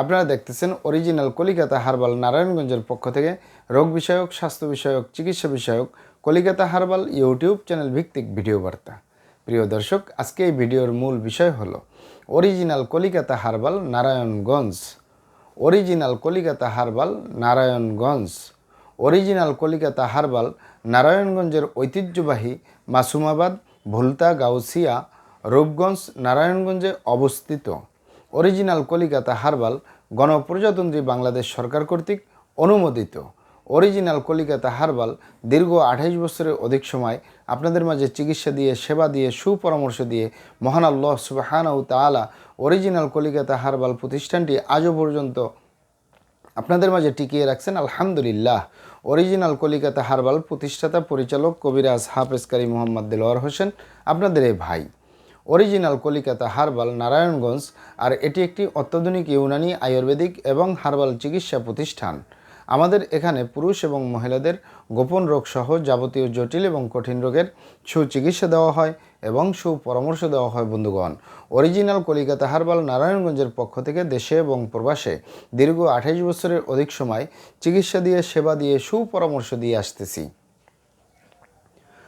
আপনারা দেখতেছেন original Kolikata herbal নারায়ণগঞ্জের পক্ষ থেকে রোগ বিষয়ক, স্বাস্থ্য বিষয়ক, চিকিৎসা বিষয়ক কলিকাতা হারবাল ইউটিউব চ্যানেল ভিত্তিক ভিডিও বার্তা। প্রিয় দর্শক, আজকে এই ভিডিওর মূল বিষয় হলো original Kolikata herbal Narayanganj. Original Kolikata herbal Narayanganj. Original Kolikata herbal নারায়ণগঞ্জের ঐতিহ্যবাহী মাসুমাবাদ, ভুলতা, গাউসিয়া, রূপগঞ্জ, নারায়ণগঞ্জে অবস্থিত। অরিজিনাল কলিকাতা হারবাল গণপ্রজাতন্ত্রী বাংলাদেশ সরকার কর্তৃক অনুমোদিত। অরিজিনাল কলিকাতা হারবাল দীর্ঘ আঠাইশ বছরের অধিক সময় আপনাদের মাঝে চিকিৎসা দিয়ে, সেবা দিয়ে, সুপরামর্শ দিয়ে মহান আল্লাহ সুবাহানাউ তালা অরিজিনাল কলিকাতা হারবাল প্রতিষ্ঠানটি আজও পর্যন্ত আপনাদের মাঝে টিকিয়ে রাখছেন। আলহামদুলিল্লাহ। অরিজিনাল কলিকাতা হারবাল প্রতিষ্ঠাতা পরিচালক কবিরাজ হাফেজকারী মোহাম্মদ দেলোয়ার হোসেন, আপনাদের এই ভাই। অরিজিনাল কলিকাতা হার্বাল, নারায়ণগঞ্জ, আর এটি একটি অত্যাধুনিক ইউনানি আয়ুর্বেদিক এবং হারবাল চিকিৎসা প্রতিষ্ঠান। আমাদের এখানে পুরুষ এবং মহিলাদের গোপন রোগ সহ যাবতীয় জটিল এবং কঠিন রোগের সুচিকিৎসা দেওয়া হয় এবং সুপরামর্শ দেওয়া হয় বন্ধুগণ। অরিজিনাল কলিকাতা হারবাল, নারায়ণগঞ্জের পক্ষ থেকে দেশে এবং প্রবাসে দীর্ঘ আঠাইশ বছরের অধিক সময় চিকিৎসা দিয়ে, সেবা দিয়ে, সুপরামর্শ দিয়ে আসতেছি।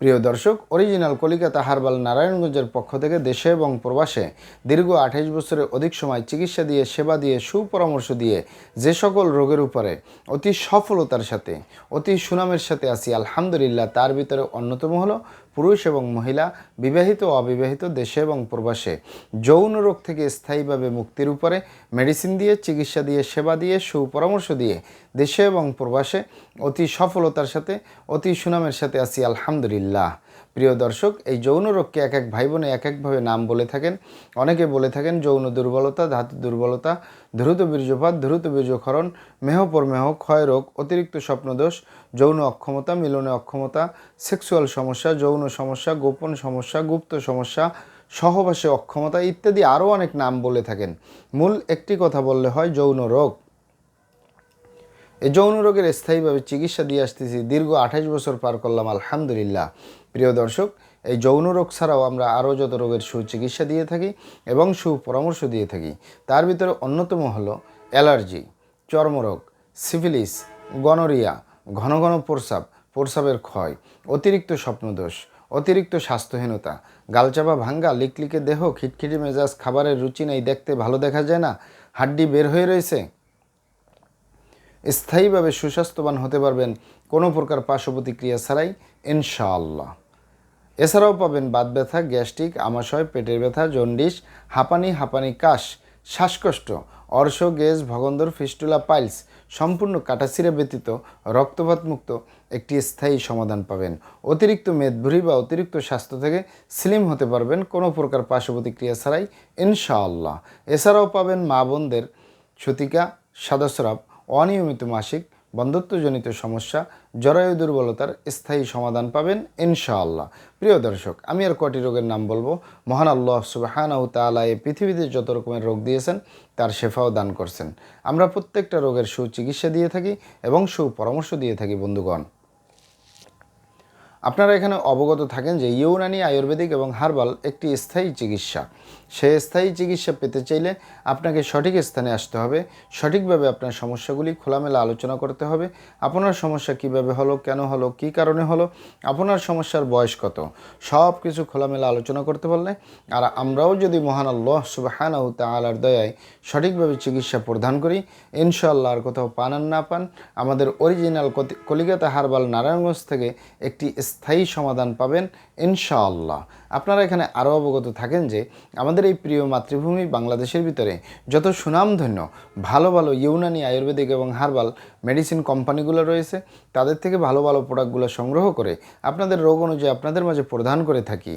প্রিয় দর্শক অরিজিনাল কলিকাতা হারবাল নারায়ণগঞ্জের পক্ষ থেকে দেশে এবং প্রবাসে দীর্ঘ আঠাইশ বছরের অধিক সময় চিকিৎসা দিয়ে, সেবা দিয়ে, সুপরামর্শ দিয়ে যে সকল রোগের উপরে অতি সফলতার সাথে, অতি সুনামের সাথে আসি আলহামদুলিল্লাহ, তার ভিতরে অন্যতম হলো পুরুষ এবং মহিলা, বিবাহিত ও অবিবাহিত, দেশে এবং প্রবাসে। যৌন রোগ থেকে স্থায়ীভাবে মুক্তির উপরে মেডিসিন দিয়ে, চিকিৎসা দিয়ে, সেবা দিয়ে, সুপরামর্শ দিয়ে দেশে এবং প্রবাসে অতি সফলতার সাথে, অতি সুনামের সাথে আসি আলহামদুলিল্লাহ। প্রিয় দর্শক, এই যৌন রোগকে এক এক ভাই বোনে এক একভাবে নাম বলে থাকেন। অনেকে বলে থাকেন যৌন দুর্বলতা, ধাতু দুর্বলতা দ্রুত বীর্যপাত দ্রুত বীর্যক্ষরণ মেহপর মেহ, ক্ষয় রোগ, অতিরিক্ত স্বপ্নদোষ, যৌন অক্ষমতা, মিলনে অক্ষমতা, সেক্সুয়াল সমস্যা, যৌন সমস্যা, গোপন সমস্যা, গুপ্ত সমস্যা, সহবাসে অক্ষমতা ইত্যাদি আরও অনেক নাম বলে থাকেন। মূল একটি কথা বললে হয় যৌন রোগ। এই যৌন রোগের স্থায়ীভাবে চিকিৎসা দিয়ে আসতেছি। দীর্ঘ আঠাশ বছর পার করলাম, আলহামদুলিল্লাহ। প্রিয় দর্শক, এই যৌন রোগ ছাড়াও আমরা আরও যত রোগের সুচিকিৎসা দিয়ে থাকি এবং সুপরামর্শ দিয়ে থাকি, তার ভিতরে অন্যতম হলো অ্যালার্জি, চর্মরোগ, সিফিলিস, গনোরিয়া, ঘন ঘন প্রস্রাব, প্রস্রাবের ক্ষয়, অতিরিক্ত স্বপ্নদোষ, অতিরিক্ত স্বাস্থ্যহীনতা, গালচাপা ভাঙ্গা, লিকলিকে দেহ, খিটখিটি মেজাজ, খাবারের রুচি নেই, দেখতে ভালো দেখা যায় না, হাড্ডি বের হয়ে রয়েছে। স্থায়ীভাবে সুস্বাস্থ্যবান হতে পারবেন কোনো প্রকার পার্শ্ব প্রতিক্রিয়া ছাড়াই, ইনশাআল্লাহ। এছাড়াও পাবেন বাত ব্যথা, গ্যাস্ট্রিক, আমাশয়, পেটের ব্যথা, জন্ডিস, হাঁপানি হাঁপানি, কাশ, শ্বাসকষ্ট, অর্শ গেজ ভগন্দর, ফিস্টুলা, পাইলস সম্পূর্ণ কাটাছিরা ব্যতীত রক্তপাত মুক্ত একটি স্থায়ী সমাধান পাবেন। অতিরিক্ত মেদভুরি বা অতিরিক্ত স্বাস্থ্য থেকে স্লিম হতে পারবেন কোনো প্রকার পার্শ্ব প্রতিক্রিয়া ছাড়াই, ইনশাআল্লাহ। এছাড়াও পাবেন মা বোনদের সতিকা সাদস্রাব অনিয়মিত মাসিক বন্ধত্বজনিত সমস্যা, জরায়ু দুর্বলতার স্থায়ী সমাধান পাবেন ইনশাআল্লাহ। প্রিয় দর্শক, আমি আর কটি রোগের নাম বলব? মহান আল্লাহ সুবাহানাউ তালা এ পৃথিবীতে যত রকমের রোগ দিয়েছেন, তার শেফাও দান করছেন। আমরা প্রত্যেকটা রোগের সুচিকিৎসা দিয়ে থাকি এবং সুপরামর্শ দিয়ে থাকি, বন্ধুগণ। আপনারা এখানে অবগত থাকেন যে ইউনানি আয়ুর্বেদিক এবং হার্বাল একটি স্থায়ী চিকিৎসা। সেই স্থায়ী চিকিৎসা পেতে চাইলে আপনাকে সঠিক স্থানে আসতে হবে। সঠিকভাবে আপনার সমস্যাগুলি খোলামেলা আলোচনা করতে হবে। আপনার সমস্যা কীভাবে হলো, কেন হলো, কী কারণে হলো, আপনার সমস্যার বয়স কত সব কিছু খোলামেলা আলোচনা করতে পারলে। আর আমরাও যদি মহান আল্লাহ সুবাহানাউ তালার দয়ায় সঠিকভাবে চিকিৎসা প্রদান করি, ইনশাআল্লাহ আর কোথাও পান আর না পান। আমাদের অরিজিনাল কতি- কলিকাতা হারবাল নারায়ণগঞ্জ থেকে একটি স্থায়ী সমাধান পাবেন, ইনশাআল্লাহ। আপনারা এখানে আরও অবগত থাকেন যে আমাদের এই প্রিয় মাতৃভূমি বাংলাদেশের ভিতরে যত সুনামধন্য, ভালো ভালো ইউনানি আয়ুর্বেদিক এবং হার্বাল মেডিসিন কোম্পানিগুলো রয়েছে, তাদের থেকে ভালো ভালো প্রোডাক্টগুলো সংগ্রহ করে আপনাদের রোগ অনুযায়ী আপনাদের মাঝে প্রদান করে থাকি।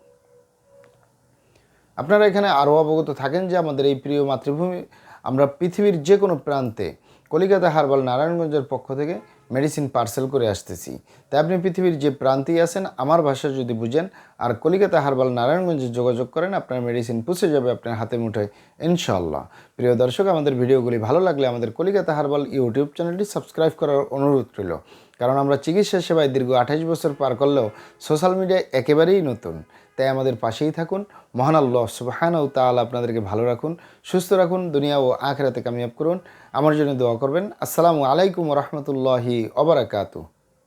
আপনারা এখানে আরও অবগত থাকেন যে আমাদের এই প্রিয় মাতৃভূমি, আমরা পৃথিবীর যে কোনো প্রান্তে কলিকাতা হারবাল নারায়ণগঞ্জের পক্ষ থেকে মেডিসিন পার্সেল করে আসতেছি। তাই আপনি পৃথিবীর যে প্রান্তেই আছেন, আমার ভাষা যদি বুঝেন আর কলিকাতা হারবাল নারায়ণগঞ্জে যোগাযোগ করেন, আপনার মেডিসিন পৌঁছে যাবে আপনার হাতে মুঠোয় ইনশাল্লাহ প্রিয় দর্শক, আমাদের ভিডিওগুলি ভালো লাগলে আমাদের কলিকাতা হারবাল ইউটিউব চ্যানেলটি সাবস্ক্রাইব করার অনুরোধ রইল। কারণ আমরা চিকিৎসা সেবায় দীর্ঘ আঠাশ বছর পার করলেও সোশ্যাল মিডিয়া একেবারেই নতুন। তাই আমাদের পাশেই থাকুন। মহান আল্লাহ সুবাহান ও তাল আপনাদেরকে ভালো রাখুন, সুস্থ রাখুন, দুনিয়া ও আখরাতে কামিয়াব করুন। আমার জন্য দোয়া করবেন। আসসালামু আলাইকুম রহমতুল্লাহি অবরাকাতু